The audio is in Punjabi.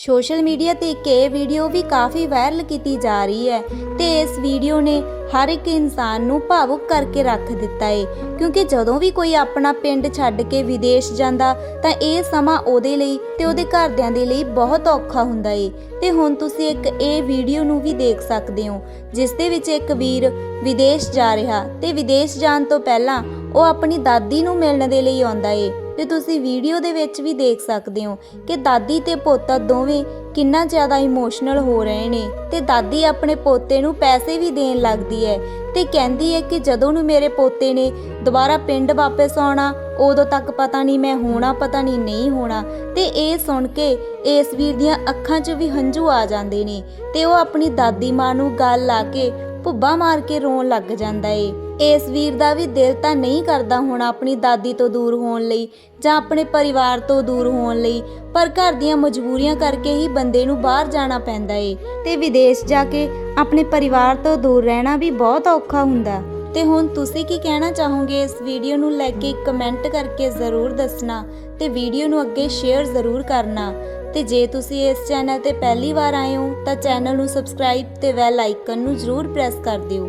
ਸੋਸ਼ਲ ਮੀਡੀਆ ਤੇ ਇੱਕ ਇਹ ਵੀਡੀਓ ਵੀ ਕਾਫੀ ਵਾਇਰਲ ਕੀਤੀ ਜਾ ਰਹੀ ਹੈ ਤੇ ਇਸ ਵੀਡੀਓ ਨੇ ਹਰ ਇੱਕ ਇਨਸਾਨ ਨੂੰ ਭਾਵੁਕ ਕਰਕੇ ਰੱਖ ਦਿੱਤਾ ਏ। ਕਿਉਂਕਿ ਜਦੋਂ ਵੀ ਕੋਈ ਆਪਣਾ ਪਿੰਡ ਛੱਡ ਕੇ ਵਿਦੇਸ਼ ਜਾਂਦਾ, ਤਾਂ ਇਹ ਸਮਾਂ ਉਹਦੇ ਲਈ ਤੇ ਉਹਦੇ ਘਰਦਿਆਂ ਦੇ ਲਈ ਬਹੁਤ ਔਖਾ ਹੁੰਦਾ ਏ। ਤੇ ਹੁਣ ਤੁਸੀਂ ਇੱਕ ਇਹ ਵੀਡੀਓ ਨੂੰ ਵੀ ਦੇਖ ਸਕਦੇ ਹੋ, ਜਿਸ ਦੇ ਵਿੱਚ ਇੱਕ ਵੀਰ ਵਿਦੇਸ਼ ਜਾ ਰਿਹਾ ਤੇ ਵਿਦੇਸ਼ ਜਾਣ ਤੋਂ ਪਹਿਲਾਂ ਉਹ ਆਪਣੀ ਦਾਦੀ ਨੂੰ ਮਿਲਣ ਦੇ ਲਈ ਆਉਂਦਾ ਏ। ਤੇ ਤੁਸੀਂ ਵੀਡੀਓ ਦੇ ਵਿੱਚ ਵੀ ਦੇਖ ਸਕਦੇ ਹੋ ਕਿ ਦਾਦੀ ਤੇ ਪੋਤਾ ਦੋਵੇਂ ਕਿੰਨਾ ਜ਼ਿਆਦਾ ਇਮੋਸ਼ਨਲ ਹੋ ਰਹੇ ਨੇ ਤੇ ਦਾਦੀ ਆਪਣੇ ਪੋਤੇ ਨੂੰ ਪੈਸੇ ਵੀ ਦੇਣ ਲੱਗਦੀ ਹੈ ਤੇ ਕਹਿੰਦੀ ਹੈ ਕਿ ਜਦੋਂ ਨੂੰ ਮੇਰੇ ਪੋਤੇ ਨੇ ਦੁਬਾਰਾ ਪਿੰਡ ਵਾਪਸ ਆਉਣਾ, ਉਦੋਂ ਤੱਕ ਪਤਾ ਨਹੀਂ ਮੈਂ ਹੋਣਾ, ਪਤਾ ਨਹੀਂ ਨਹੀਂ ਹੋਣਾ ਤੇ ਇਹ ਸੁਣ ਕੇ ਇਸ ਵੀਰ ਦੀਆਂ ਅੱਖਾਂ 'ਚ ਵੀ ਹੰਝੂ ਆ ਜਾਂਦੇ ਨੇ ਤੇ ਉਹ ਆਪਣੀ ਦਾਦੀ ਮਾਂ ਨੂੰ ਗੱਲ ਲਾ ਕੇ ਭੁੱਬਾ ਮਾਰ ਕੇ ਰੋਣ ਲੱਗ ਜਾਂਦਾ ਏ। ਇਸ ਵੀਰ ਦਾ ਵੀ ਦਿਲ ਤਾਂ ਨਹੀਂ ਕਰਦਾ ਹੁਣ ਆਪਣੀ ਦਾਦੀ ਤੋਂ ਦੂਰ ਹੋਣ ਲਈ ਜਾਂ ਆਪਣੇ ਪਰਿਵਾਰ ਤੋਂ ਦੂਰ ਹੋਣ ਲਈ, ਪਰ ਘਰ ਦੀਆਂ ਮਜਬੂਰੀਆਂ ਕਰਕੇ ਹੀ ਬੰਦੇ ਨੂੰ ਬਾਹਰ ਜਾਣਾ ਪੈਂਦਾ ਏ ਤੇ ਵਿਦੇਸ਼ ਜਾ ਕੇ ਆਪਣੇ ਪਰਿਵਾਰ ਤੋਂ ਦੂਰ ਰਹਿਣਾ ਵੀ ਬਹੁਤ ਔਖਾ ਹੁੰਦਾ। ਤੇ ਹੁਣ ਤੁਸੀਂ ਕੀ ਕਹਿਣਾ ਚਾਹੋਗੇ? ਇਸ ਵੀਡੀਓ ਨੂੰ ਲੈ ਕੇ ਕਮੈਂਟ ਕਰਕੇ ਜ਼ਰੂਰ ਦੱਸਣਾ ਤੇ ਵੀਡੀਓ ਨੂੰ ਅੱਗੇ ਸ਼ੇਅਰ ਜ਼ਰੂਰ ਕਰਨਾ। ਤੇ ਜੇ ਤੁਸੀਂ ਇਸ ਚੈਨਲ ਤੇ ਪਹਿਲੀ ਵਾਰ ਆਏ ਹੋ ਤਾਂ ਚੈਨਲ ਨੂੰ ਸਬਸਕ੍ਰਾਈਬ ਤੇ ਬੈਲ ਆਈਕਨ ਨੂੰ ਜ਼ਰੂਰ ਪ੍ਰੈਸ ਕਰ ਦਿਓ।